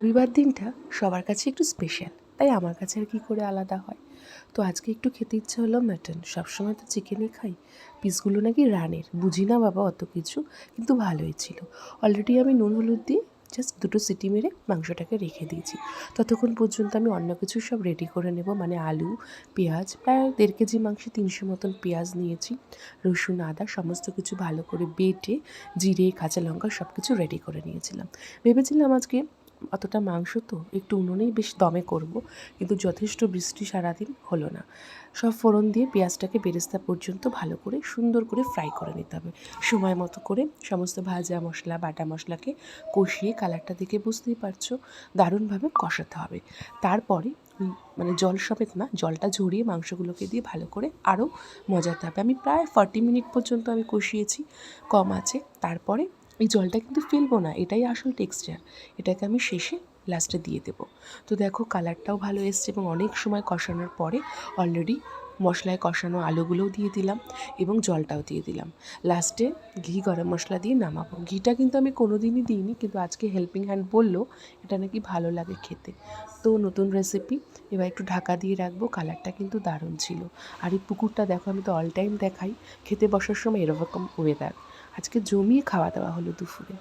রবিবার দিনটা সবার কাছে একটু স্পেশাল তাই আমার কাছে আর কী করে আলাদা হয়? তো আজকে একটু খেতে ইচ্ছে হলো মাটন সবসময় তো চিকেনই খাই। পিসগুলো নাকি রানের, বুঝি না বাবা অত কিছু, কিন্তু ভালোই ছিল। অলরেডি আমি নুন, হলুদ দিয়ে জাস্ট দুটো সিটি মেরে মাংসটাকে রেখে দিয়েছি। ততক্ষণ পর্যন্ত আমি অন্য কিছু সব রেডি করে নেব মানে আলু, পেঁয়াজ, প্রায় দেড় কেজি মাংসে তিনশো মতন পেঁয়াজ নিয়েছি। রসুন, আদা, সমস্ত কিছু ভালো করে বেটে, জিরে, কাঁচা লঙ্কা সব কিছু রেডি করে নিয়েছিলাম। ভেবেছিলাম আজকে অতটা মাংস তো একটু উনুনেই বেশ দমে করব, কিন্তু যথেষ্ট বৃষ্টি সারাদিন হলো না। সব ফোড়ন দিয়ে পেঁয়াজটাকে বেরেস্তা পর্যন্ত ভালো করে সুন্দর করে ফ্রাই করে নিতে হবে। সময় মতো করে সমস্ত ভাজা মশলা, বাটা মশলাকে কষিয়ে কালারটা দেখে বুঝতেই পারছ, দারুণভাবে কষাতে হবে। তারপরে মানে জল সমেত না, জলটা ঝরিয়ে মাংসগুলোকে দিয়ে ভালো করে আরও মজাতে হবে। আমি প্রায় ফর্টি মিনিট পর্যন্ত আমি কষিয়েছি, কম আছে। তারপরে এই জলটা কিন্তু ফেলব না, এটাই আসল টেক্সচার এটাকে আমি শেষে লাস্টে দিয়ে দেবো। তো দেখো কালারটাও ভালো এসছে এবং অনেক সময় কষানোর পরে অলরেডি মশলায় কষানো আলুগুলোও দিয়ে দিলাম এবং জলটাও দিয়ে দিলাম। লাস্টে ঘি, গরম মশলা দিয়ে নামাবো। ঘিটা কিন্তু আমি কোনো দিনই দিইনি, কিন্তু আজকে হেল্পিং হ্যান্ড বলল, এটা নাকি ভালো লাগে খেতে। তো নতুন রেসিপি এবার একটু ঢাকা দিয়ে রাখব কালারটা কিন্তু দারুণ ছিল। আর এই পুকুরটা দেখো, আমি তো অল টাইম দেখাই। খেতে বসার সময় এরকম ওয়েদার আজকে জমিয়ে খাওয়া দাওয়া হলো দুপুরে।